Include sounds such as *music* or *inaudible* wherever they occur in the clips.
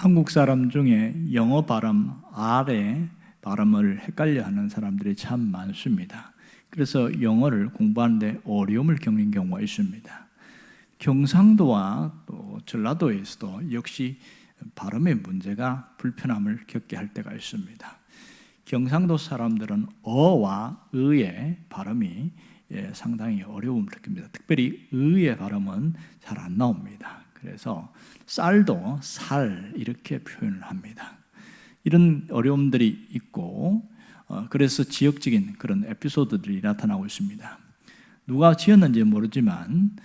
한국 사람 중에 영어 발음 R의 발음을 헷갈려 하는 사람들이 참 많습니다. 그래서 영어를 공부하는데 어려움을 겪는 경우가 있습니다. 경상도와 또 전라도에서도 역시 발음의 문제가 불편함을 겪게 할 때가 있습니다. 경상도 사람들은 어와 의의 발음이 예, 상당히 어려움을 느낍니다. 특별히 의의 발음은 잘 안 나옵니다. 그래서 쌀도 살 이렇게 표현을 합니다. 이런 어려움들이 있고 어, 그래서 지역적인 그런 에피소드들이 나타나고 있습니다. 누가 지었는지 모르지만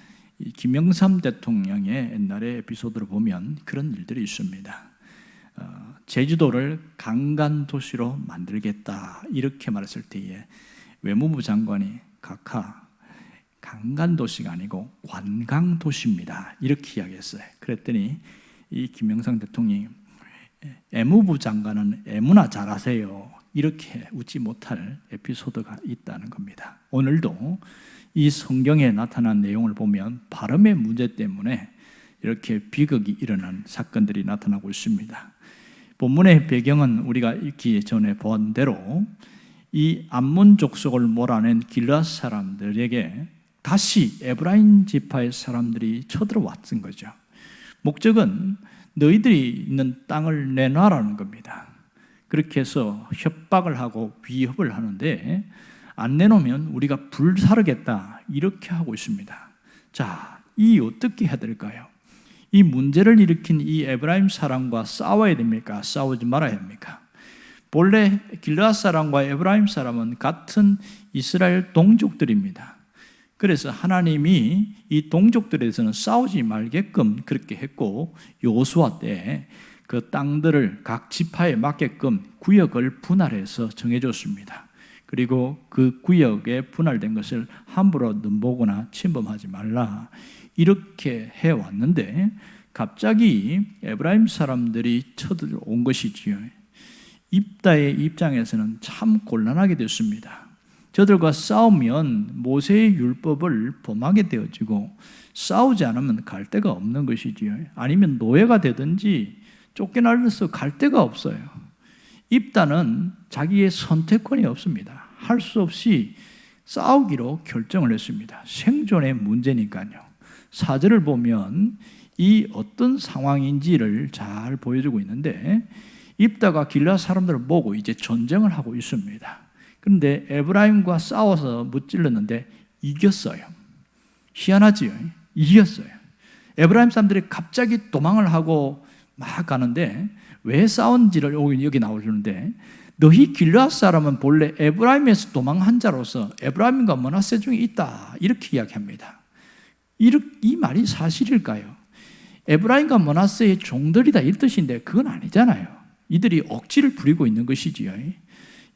김영삼 대통령의 옛날의 에피소드를 보면 그런 일들이 있습니다. 어, 제주도를 강간 도시로 만들겠다 이렇게 말했을 때에 외무부 장관이 각하 강간 도시가 아니고 관광 도시입니다. 이렇게 이야기했어요. 그랬더니 이 김영삼 대통령이 애무부 장관은 애무나 잘하세요. 이렇게 웃지 못할 에피소드가 있다는 겁니다. 오늘도 이 성경에 나타난 내용을 보면 발음의 문제 때문에 이렇게 비극이 일어난 사건들이 나타나고 있습니다. 본문의 배경은 우리가 읽기 전에 본 대로 이 암몬 족속을 몰아낸 길라 사람들에게 다시 에브라임 지파의 사람들이 쳐들어왔던 거죠. 목적은 너희들이 있는 땅을 내놔라는 겁니다. 그렇게 해서 협박을 하고 위협을 하는데 안 내놓으면 우리가 불사르겠다 이렇게 하고 있습니다. 자, 이 어떻게 해야 될까요? 이 문제를 일으킨 이 에브라임 사람과 싸워야 됩니까? 싸우지 말아야 합니까? 본래 길라 사람과 에브라임 사람은 같은 이스라엘 동족들입니다. 그래서 하나님이 이 동족들에서는 싸우지 말게끔 그렇게 했고 요수아 때 그 땅들을 각 지파에 맞게끔 구역을 분할해서 정해줬습니다. 그리고 그 구역에 분할된 것을 함부로 넘보거나 침범하지 말라 이렇게 해왔는데 갑자기 에브라임 사람들이 쳐들어온 것이지요. 입다의 입장에서는 참 곤란하게 됐습니다. 저들과 싸우면 모세의 율법을 범하게 되어지고 싸우지 않으면 갈 데가 없는 것이지요. 아니면 노예가 되든지 쫓겨나서 갈 데가 없어요. 입다는 자기의 선택권이 없습니다. 할 수 없이 싸우기로 결정을 했습니다. 생존의 문제니까요. 사절을 보면 이 어떤 상황인지를 잘 보여주고 있는데 입다가 길라 사람들을 보고 이제 전쟁을 하고 있습니다. 그런데 에브라임과 싸워서 무찔렀는데 이겼어요. 희한하지요. 이겼어요. 에브라임 사람들이 갑자기 도망을 하고 막 가는데 왜 싸운지를 여기 나오는데 너희 길라 사람은 본래 에브라임에서 도망한 자로서 에브라임과 머나세 중에 있다 이렇게 이야기합니다. 이 말이 사실일까요? 에브라임과 머나세의 종들이다 이 뜻인데 그건 아니잖아요. 이들이 억지를 부리고 있는 것이지요.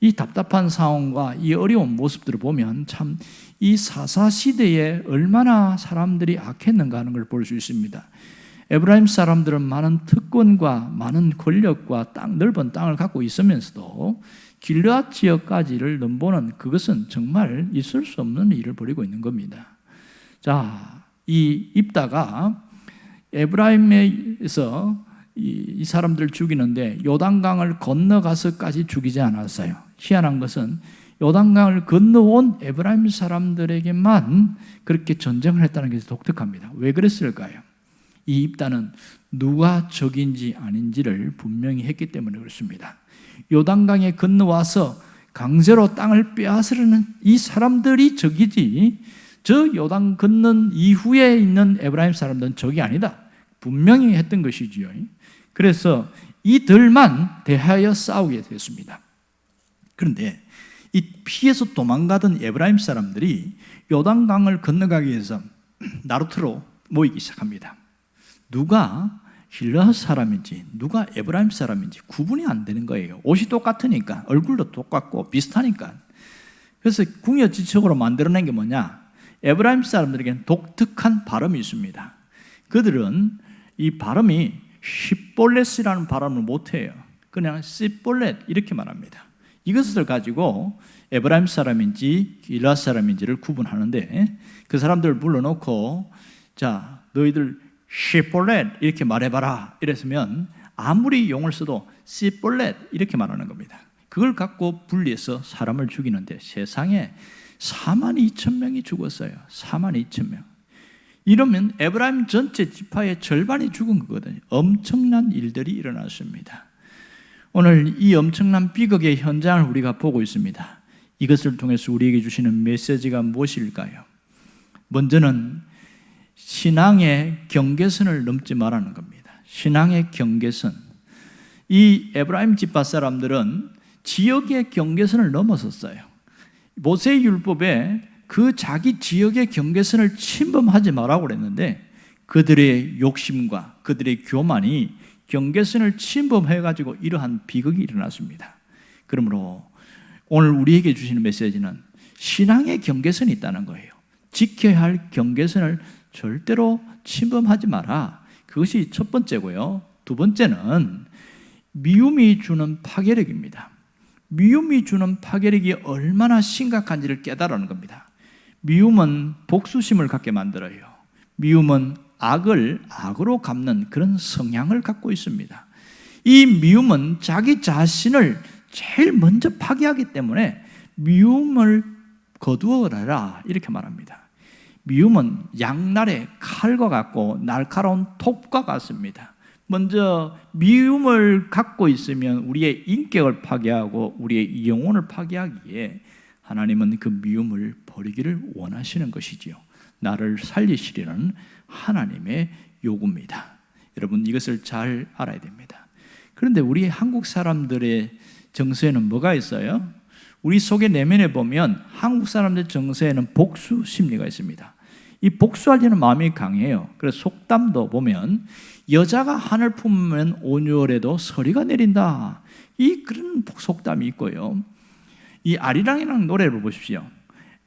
이 답답한 상황과 이 어려운 모습들을 보면 참 이 사사 시대에 얼마나 사람들이 악했는가 하는 걸 볼 수 있습니다. 에브라임 사람들은 많은 특권과 많은 권력과 땅, 넓은 땅을 갖고 있으면서도 길르앗 지역까지를 넘보는 그것은 정말 있을 수 없는 일을 벌이고 있는 겁니다. 자, 이 입다가 에브라임에서 이, 이 사람들을 죽이는데 요단강을 건너가서까지 죽이지 않았어요. 희한한 것은 요단강을 건너온 에브라임 사람들에게만 그렇게 전쟁을 했다는 게 독특합니다. 왜 그랬을까요? 이 입단은 누가 적인지 아닌지를 분명히 했기 때문에 그렇습니다. 요단강에 건너와서 강제로 땅을 빼앗으려는 이 사람들이 적이지 저 요단 건넌 이후에 있는 에브라임 사람들은 적이 아니다. 분명히 했던 것이지요. 그래서 이들만 대하여 싸우게 됐습니다. 그런데 이 피해서 도망가던 에브라임 사람들이 요단강을 건너가기 위해서 *clears throat* 나루트로 모이기 시작합니다. 누가 힐라 사람인지 누가 에브라임 사람인지 구분이 안 되는 거예요. 옷이 똑같으니까 얼굴도 똑같고 비슷하니까. 그래서 궁여지책으로 만들어낸 게 뭐냐? 에브라임 사람들에게는 독특한 발음이 있습니다. 그들은 이 발음이 시볼렛이라는 발음을 못해요. 그냥 시볼렛 이렇게 말합니다. 이것을 가지고 에브라임 사람인지 길라 사람인지를 구분하는데 그 사람들을 불러놓고 자 너희들 시볼렛 이렇게 말해봐라 이랬으면 아무리 용을 써도 씨볼렛 이렇게 말하는 겁니다. 그걸 갖고 분리해서 사람을 죽이는데 세상에 4만 2천 명이 죽었어요. 4만 2천 명. 이러면 에브라임 전체 지파의 절반이 죽은 거거든요. 엄청난 일들이 일어났습니다. 오늘 이 엄청난 비극의 현장을 우리가 보고 있습니다. 이것을 통해서 우리에게 주시는 메시지가 무엇일까요? 먼저는 신앙의 경계선을 넘지 말라는 겁니다. 신앙의 경계선. 이 에브라임 집파 사람들은 지역의 경계선을 넘어섰어요. 모세 율법에 그 자기 지역의 경계선을 침범하지 말라고 그랬는데 그들의 욕심과 그들의 교만이 경계선을 침범해 가지고 이러한 비극이 일어났습니다. 그러므로 오늘 우리에게 주시는 메시지는 신앙의 경계선이 있다는 거예요. 지켜야 할 경계선을 절대로 침범하지 마라. 그것이 첫 번째고요. 두 번째는 미움이 주는 파괴력입니다. 미움이 주는 파괴력이 얼마나 심각한지를 깨달아는 겁니다. 미움은 복수심을 갖게 만들어요. 미움은 악을 악으로 갚는 그런 성향을 갖고 있습니다. 이 미움은 자기 자신을 제일 먼저 파괴하기 때문에 미움을 거두어라 이렇게 말합니다. 미움은 양날의 칼과 같고 날카로운 톱과 같습니다. 먼저 미움을 갖고 있으면 우리의 인격을 파괴하고 우리의 영혼을 파괴하기에 하나님은 그 미움을 버리기를 원하시는 것이지요. 나를 살리시려는 하나님의 요구입니다. 여러분 이것을 잘 알아야 됩니다. 그런데 우리 한국 사람들의 정서에는 뭐가 있어요? 우리 속의 내면에 보면 한국 사람들 정서에는 복수 심리가 있습니다. 이 복수하려는 마음이 강해요. 그래서 속담도 보면 여자가 하늘 품으면 온유월에도 서리가 내린다. 이 그런 속담이 있고요. 이 아리랑이라는 노래를 보십시오.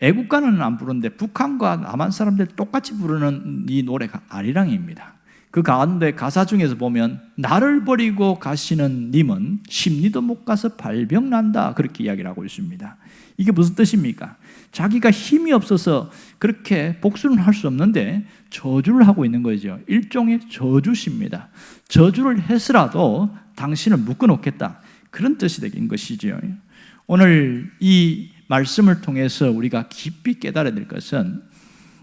애국가는 안 부르는데 북한과 남한 사람들 똑같이 부르는 이 노래가 아리랑입니다. 그 가운데 가사 중에서 보면 나를 버리고 가시는 님은 심리도 못 가서 발병 난다 그렇게 이야기를 하고 있습니다. 이게 무슨 뜻입니까? 자기가 힘이 없어서 그렇게 복수는 할 수 없는데 저주를 하고 있는 거죠. 일종의 저주십니다. 저주를 해서라도 당신을 묶어 놓겠다. 그런 뜻이 되긴 것이죠. 오늘 이 말씀을 통해서 우리가 깊이 깨달아야 될 것은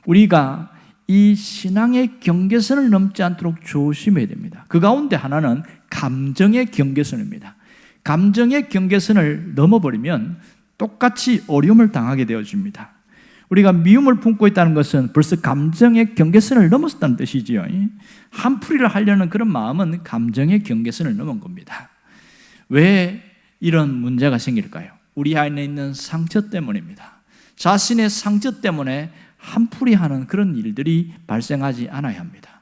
우리가 이 신앙의 경계선을 넘지 않도록 조심해야 됩니다. 그 가운데 하나는 감정의 경계선입니다. 감정의 경계선을 넘어버리면 똑같이 어려움을 당하게 되어집니다. 우리가 미움을 품고 있다는 것은 벌써 감정의 경계선을 넘었다는 뜻이지요. 한풀이를 하려는 그런 마음은 감정의 경계선을 넘은 겁니다. 왜 이런 문제가 생길까요? 우리 안에 있는 상처 때문입니다. 자신의 상처 때문에 한풀이 하는 그런 일들이 발생하지 않아야 합니다.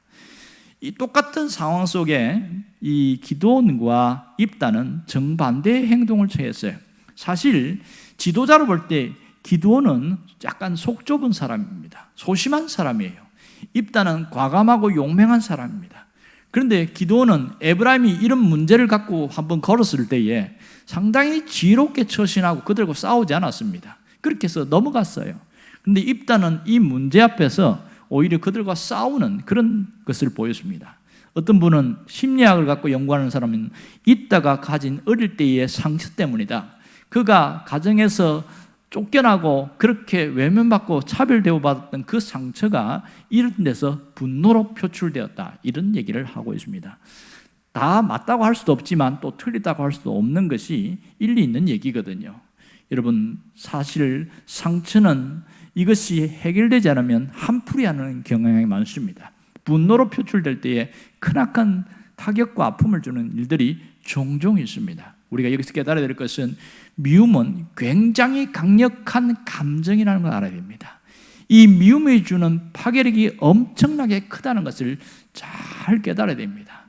이 똑같은 상황 속에 이 기도원과 입단은 정반대의 행동을 취했어요. 사실 지도자로 볼 때 기도원은 약간 속 좁은 사람입니다. 소심한 사람이에요. 입단은 과감하고 용맹한 사람입니다. 그런데 기도원은 에브라임이 이런 문제를 갖고 한번 걸었을 때에 상당히 지롭게 처신하고 그들과 싸우지 않았습니다. 그렇게 해서 넘어갔어요. 근데 입단은 이 문제 앞에서 오히려 그들과 싸우는 그런 것을 보였습니다. 어떤 분은 심리학을 갖고 연구하는 사람은 있다가 가진 어릴 때의 상처 때문이다. 그가 가정에서 쫓겨나고 그렇게 외면받고 차별 대우 받았던 그 상처가 이런 데서 분노로 표출되었다. 이런 얘기를 하고 있습니다. 다 맞다고 할 수도 없지만 또 틀리다고 할 수도 없는 것이 일리 있는 얘기거든요. 여러분, 사실 상처는 이것이 해결되지 않으면 한풀이 하는 경향이 많습니다. 분노로 표출될 때에 크나큰 타격과 아픔을 주는 일들이 종종 있습니다. 우리가 여기서 깨달아야 될 것은 미움은 굉장히 강력한 감정이라는 걸 알아야 됩니다. 이 미움이 주는 파괴력이 엄청나게 크다는 것을 잘 깨달아야 됩니다.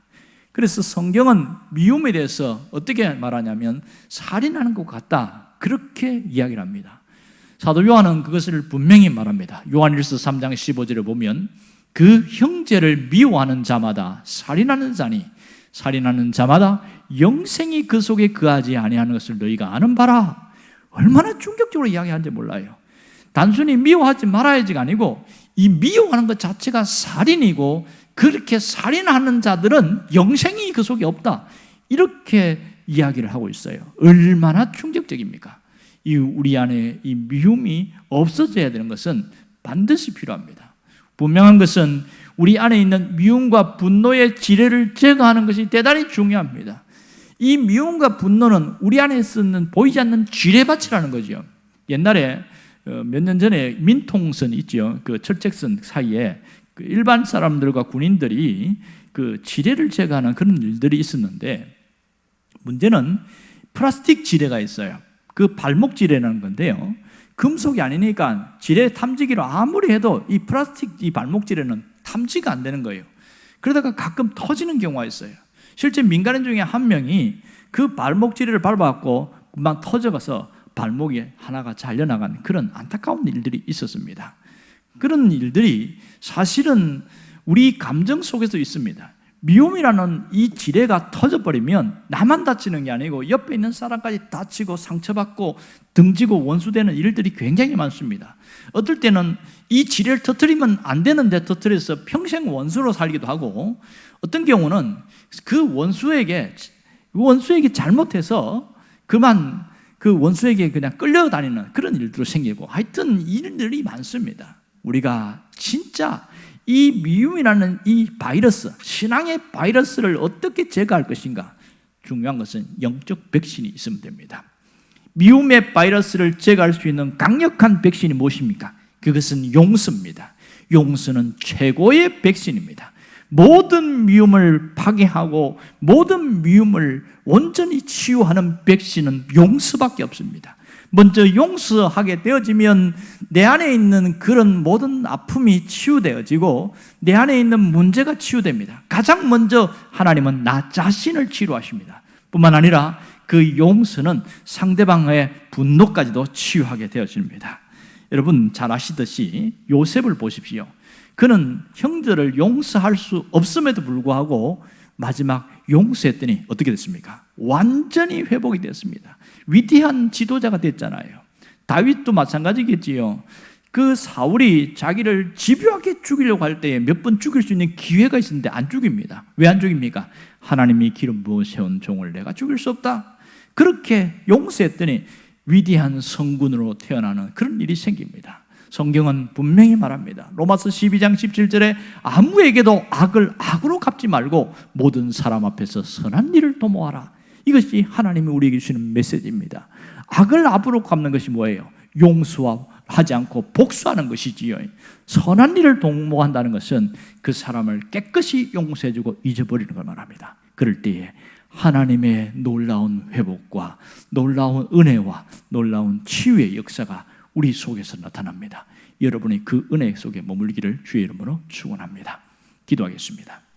그래서 성경은 미움에 대해서 어떻게 말하냐면 살인하는 것 같다. 그렇게 이야기를 합니다. 사도 요한은 그것을 분명히 말합니다. 요한일서 3장 15절에 보면 그 형제를 미워하는 자마다 살인하는 자니 살인하는 자마다 영생이 그 속에 그하지 아니하는 것을 너희가 아는 바라. 얼마나 충격적으로 이야기하는지 몰라요. 단순히 미워하지 말아야지가 아니고 이 미워하는 것 자체가 살인이고 그렇게 살인하는 자들은 영생이 그 속에 없다. 이렇게 이야기를 하고 있어요. 얼마나 충격적입니까? 이 우리 안에 이 미움이 없어져야 되는 것은 반드시 필요합니다. 분명한 것은 우리 안에 있는 미움과 분노의 지뢰를 제거하는 것이 대단히 중요합니다. 이 미움과 분노는 우리 안에 쓰는 보이지 않는 지뢰밭이라는 거죠. 옛날에 어, 몇년 전에 민통선 있죠. 그 철책선 사이에 그 일반 사람들과 군인들이 그 지뢰를 제거하는 그런 일들이 있었는데 문제는 플라스틱 지뢰가 있어요. 그 발목 지뢰라는 건데요. 금속이 아니니까 지뢰 탐지기로 아무리 해도 이 플라스틱 이 발목 지뢰는 탐지가 안 되는 거예요. 그러다가 가끔 터지는 경우가 있어요. 실제 민간인 중에 한 명이 그 발목 지뢰를 밟아갖고 금방 터져가서 발목이 하나가 잘려나간 그런 안타까운 일들이 있었습니다. 그런 일들이 사실은 우리 감정 속에도 있습니다. 미움이라는 이 지뢰가 터져버리면 나만 다치는 게 아니고 옆에 있는 사람까지 다치고 상처받고 등지고 원수되는 일들이 굉장히 많습니다. 어떨 때는 이 지뢰를 터뜨리면 안 되는데 터뜨려서 평생 원수로 살기도 하고 어떤 경우는 그 원수에게 원수에게 잘못해서 그만 그 원수에게 그냥 끌려다니는 그런 일도 생기고 하여튼 일들이 많습니다. 우리가 진짜 이 미움이라는 이 바이러스, 신앙의 바이러스를 어떻게 제거할 것인가? 중요한 것은 영적 백신이 있으면 됩니다. 미움의 바이러스를 제거할 수 있는 강력한 백신이 무엇입니까? 그것은 용서입니다. 용서는 최고의 백신입니다. 모든 미움을 파괴하고 모든 미움을 온전히 치유하는 백신은 용서밖에 없습니다. 먼저 용서하게 되어지면 내 안에 있는 그런 모든 아픔이 치유되어지고 내 안에 있는 문제가 치유됩니다. 가장 먼저 하나님은 나 자신을 치료하십니다. 뿐만 아니라 그 용서는 상대방의 분노까지도 치유하게 되어집니다. 여러분 잘 아시듯이 요셉을 보십시오. 그는 형들을 용서할 수 없음에도 불구하고 마지막 용서했더니 어떻게 됐습니까? 완전히 회복이 됐습니다. 위대한 지도자가 됐잖아요. 다윗도 마찬가지겠지요. 그 사울이 자기를 집요하게 죽이려고 할 때에 몇 번 죽일 수 있는 기회가 있었는데 안 죽입니다. 왜 안 죽입니까? 하나님이 기름 부어 세운 종을 내가 죽일 수 없다. 그렇게 용서했더니 위대한 성군으로 태어나는 그런 일이 생깁니다. 성경은 분명히 말합니다. 로마서 12장 17절에 아무에게도 악을 악으로 갚지 말고 모든 사람 앞에서 선한 일을 도모하라. 이것이 하나님이 우리에게 주시는 메시지입니다. 악을 악으로 갚는 것이 뭐예요? 용서하지 않고 복수하는 것이지요. 선한 일을 도모한다는 것은 그 사람을 깨끗이 용서해주고 잊어버리는 걸 말합니다. 그럴 때에 하나님의 놀라운 회복과 놀라운 은혜와 놀라운 치유의 역사가 우리 속에서 나타납니다. 여러분이 그 은혜 속에 머물기를 주의 이름으로 축원합니다. 기도하겠습니다.